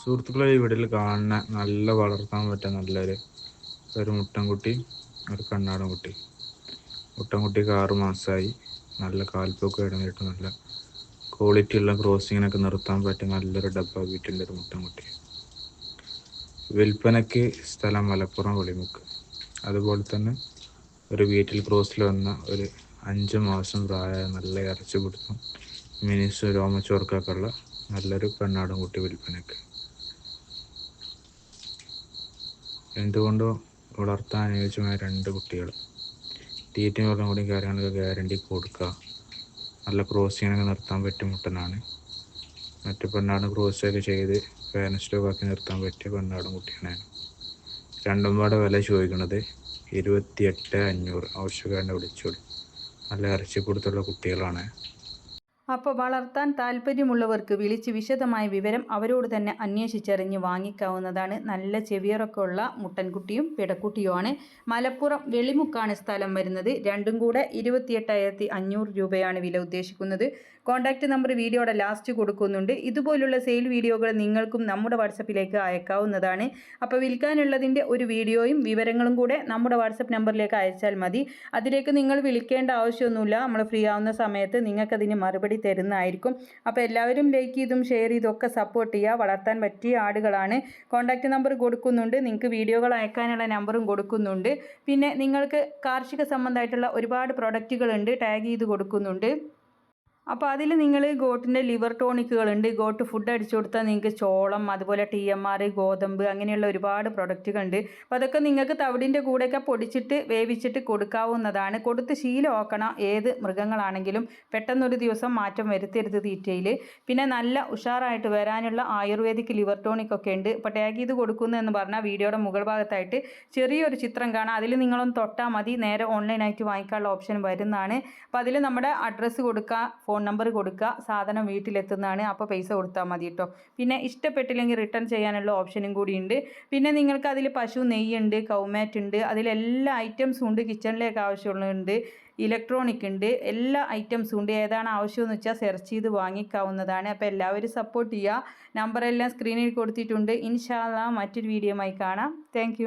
സുഹൃത്തുക്കളെ ഈ കാണുന്ന നല്ല വളർത്താൻ പറ്റുന്ന നല്ലൊരു ഒരു മുട്ടൻകുട്ടി ഒരു കണ്ണാടൻ കുട്ടി. മുട്ടൻകുട്ടിക്ക് ആറ് മാസമായി നല്ല കാൽപ്പൊക്കെ ഇടന്നിട്ട് നല്ല ക്വാളിറ്റി ഉള്ള ക്രോസിങ്ങിനൊക്കെ നിർത്താൻ പറ്റിയ നല്ലൊരു ഡബ്ബ വീട്ടിന്റെ ഒരു മുട്ടൻകുട്ടി. വിൽപ്പനയ്ക്ക് സ്ഥലം മലപ്പുറം വെളിമുക്ക്. അതുപോലെ തന്നെ ഒരു വീട്ടിൽ ക്രോസിൽ വന്ന ഒരു അഞ്ച് മാസം പ്രായമായ നല്ല ഇറച്ചി പിടുത്തം മിനിസ് രോമച്ചോർക്കൊക്കെ ഉള്ള നല്ലൊരു കണ്ണാടൻ കുട്ടി വിൽപ്പനയ്ക്ക്. എന്തുകൊണ്ടോ വളർത്താൻ അനുയോജ്യമായ രണ്ട് കുട്ടികൾ. തീറ്റയും വെള്ളം കൂടി കാര്യങ്ങളൊക്കെ ഗ്യാരണ്ടി കൊടുക്കുക. നല്ല ക്രോസിങ്ങൊക്കെ നിർത്താൻ പറ്റും മുട്ടനാണ് മറ്റു പെണ്ണാടും ക്രോസൊക്കെ ചെയ്ത് പാരൻസ്റ്റോ സ്റ്റോക്കാക്കി നിർത്താൻ പറ്റിയ പെണ്ണാടും കുട്ടിയാണ് രണ്ടും പാടെ വില ചോദിക്കുന്നത് ഇരുപത്തിയെട്ട് അഞ്ഞൂറ്. ആവശ്യക്കാരനെ വിളിച്ചോളി. നല്ല ഇറച്ചി കൊടുത്തുള്ള കുട്ടികളാണ്. അപ്പോൾ വളർത്താൻ താല്പര്യമുള്ളവർക്ക് വിളിച്ച് വിശദമായ വിവരം അവരോട് തന്നെ അന്വേഷിച്ചറിഞ്ഞ് വാങ്ങിക്കാവുന്നതാണ്. നല്ല ചെവിയറൊക്കെ ഉള്ള മുട്ടൻകുട്ടിയും പിടക്കുട്ടിയുമാണ്. മലപ്പുറം വെളിമുക്കാണ് സ്ഥലം വരുന്നത്. രണ്ടും കൂടെ ഇരുപത്തിയെട്ടായിരത്തി അഞ്ഞൂറ് രൂപയാണ് വില ഉദ്ദേശിക്കുന്നത്. കോൺടാക്റ്റ് നമ്പർ വീഡിയോയുടെ ലാസ്റ്റ് കൊടുക്കുന്നുണ്ട്. ഇതുപോലുള്ള സെയിൽ വീഡിയോകൾ നിങ്ങൾക്കും നമ്മുടെ വാട്സപ്പിലേക്ക് അയക്കാവുന്നതാണ്. അപ്പോൾ വിൽക്കാനുള്ളതിന്റെ ഒരു വീഡിയോയും വിവരങ്ങളും കൂടെ നമ്മുടെ വാട്സപ്പ് നമ്പറിലേക്ക് അയച്ചാൽ മതി. അതിലേക്ക് നിങ്ങൾ വിളിക്കേണ്ട ആവശ്യമൊന്നുമില്ല. നമ്മൾ ഫ്രീ ആവുന്ന സമയത്ത് നിങ്ങൾക്കതിന് മറുപടി തരുന്നതായിരിക്കും. അപ്പോൾ എല്ലാവരും ലൈക്ക് ചെയ്തും ഷെയർ ചെയ്തും ഒക്കെ സപ്പോർട്ട് ചെയ്യുക. വളർത്താൻ പറ്റിയ ആടുകളാണ് കോൺടാക്റ്റ് നമ്പർ കൊടുക്കുന്നുണ്ട്. നിങ്ങൾക്ക് വീഡിയോകൾ അയക്കാനുള്ള നമ്പറും കൊടുക്കുന്നുണ്ട്. പിന്നെ നിങ്ങൾക്ക് കാർഷിക സംബന്ധമായിട്ടുള്ള ഒരുപാട് പ്രൊഡക്റ്റുകളുണ്ട് ടാഗ് ചെയ്ത് കൊടുക്കുന്നുണ്ട്. അപ്പോൾ അതിൽ നിങ്ങൾ ഗോട്ടിന്റെ ലിവർ ടോണിക്കുകളുണ്ട്. ഗോട്ട് ഫുഡ് അടിച്ചു കൊടുത്താൽ നിങ്ങൾക്ക് ചോളം അതുപോലെ ടി എം ആർ ഗോതമ്പ് അങ്ങനെയുള്ള ഒരുപാട് പ്രൊഡക്റ്റുകളുണ്ട്. അപ്പോൾ അതൊക്കെ നിങ്ങൾക്ക് തവിടിന്റെ കൂടെയൊക്കെ പൊടിച്ചിട്ട് വേവിച്ചിട്ട് കൊടുക്കാവുന്നതാണ്. കൊടുത്ത് ശീലമാക്കണം ഏത് മൃഗങ്ങളാണെങ്കിലും പെട്ടെന്നൊരു ദിവസം മാറ്റം വരുത്തരുത് തീറ്റയിൽ പിന്നെ നല്ല ഉഷാറായിട്ട് വരാനുള്ള ആയുർവേദിക് ലിവർ ടോണിക്കൊക്കെ ഉണ്ട്. ഇപ്പോൾ ടാഗ് ചെയ്ത് കൊടുക്കുന്നു എന്ന് പറഞ്ഞാൽ വീഡിയോയുടെ മുകൾ ഭാഗത്തായിട്ട് ചെറിയൊരു ചിത്രം കാണാം. അതിൽ നിങ്ങളൊന്ന് തൊട്ടാൽ മതി. നേരെ ഓൺലൈനായിട്ട് വാങ്ങിക്കാനുള്ള ഓപ്ഷൻ വരുന്നതാണ്. അപ്പോൾ അതിൽ നമ്മുടെ അഡ്രസ്സ് കൊടുക്കുക ഫോൺ നമ്പർ കൊടുക്കുക സാധനം വീട്ടിലെത്തുന്നതാണ് അപ്പോൾ പൈസ കൊടുത്താൽ മതി കേട്ടോ പിന്നെ ഇഷ്ടപ്പെട്ടില്ലെങ്കിൽ റിട്ടേൺ ചെയ്യാനുള്ള ഓപ്ഷനും കൂടി ഉണ്ട്. പിന്നെ നിങ്ങൾക്ക് അതിൽ പശു നെയ്യുണ്ട് കൗമാറ്റ് ഉണ്ട് അതിലെല്ലാ ഐറ്റംസും ഉണ്ട് കിച്ചണിലേക്ക് ആവശ്യമുള്ളതുണ്ട് ഇലക്ട്രോണിക് ഉണ്ട് എല്ലാ ഐറ്റംസും ഉണ്ട്. ഏതാണ് ആവശ്യമെന്ന് വെച്ചാൽ സെർച്ച് ചെയ്ത് വാങ്ങിക്കാവുന്നതാണ്. അപ്പോൾ എല്ലാവരും സപ്പോർട്ട് ചെയ്യുക. നമ്പറെല്ലാം സ്ക്രീനിൽ കൊടുത്തിട്ടുണ്ട്. ഇൻഷാല്ല മറ്റൊരു വീഡിയോ ആയി കാണാം. താങ്ക്